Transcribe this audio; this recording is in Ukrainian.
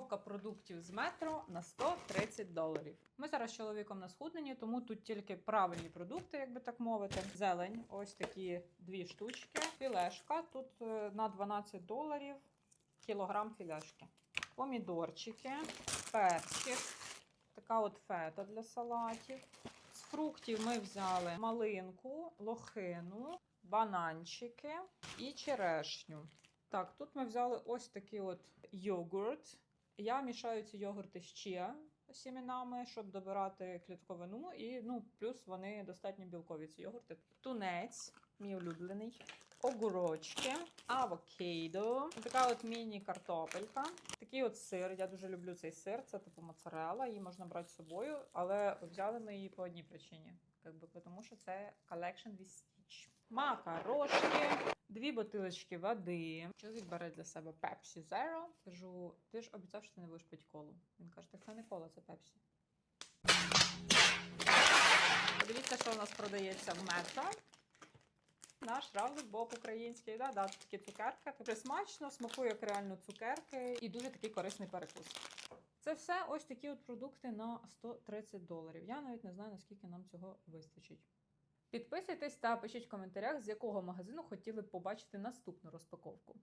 Розпаковка продуктів з метро на 130 доларів. Ми зараз з чоловіком на схудненні, тому тут тільки правильні продукти, як би так мовити. Зелень, ось такі дві штучки. Філешка тут е, на 12 доларів. Кілограм філешки. Помідорчики, перчик, така от фета для салатів. З фруктів ми взяли малинку, лохину, бананчики і черешню. Так, тут ми взяли ось такий от йогурт. Я мішаю ці йогурти з чия сімінами, щоб добирати клітковину, і ну, плюс вони достатньо білкові ці йогурти. Тунець, мій улюблений, огурочки, авокадо, така от міні-картопелька, такий от сир. Я дуже люблю цей сир, це типу моцарелла, її можна брати з собою, але взяли ми її по одній причині. Якби, тому що це collection with Stitch. Макарошки, дві бутилочки води. Чоловік бере для себе Pepsi Zero. Кажу, ти ж обіцяв, що ти не будеш пити колу. Він каже, так це не кола, це Pepsi. Подивіться, що у нас продається в метро. Наш равлик український, да, да, такі цукерки. Дуже смачно, смакує як реально цукерки і дуже такий корисний перекус. Це все ось такі от продукти на 130 доларів. Я навіть не знаю, наскільки нам цього вистачить. Підписуйтесь та пишіть в коментарях, з якого магазину хотіли б побачити наступну розпаковку.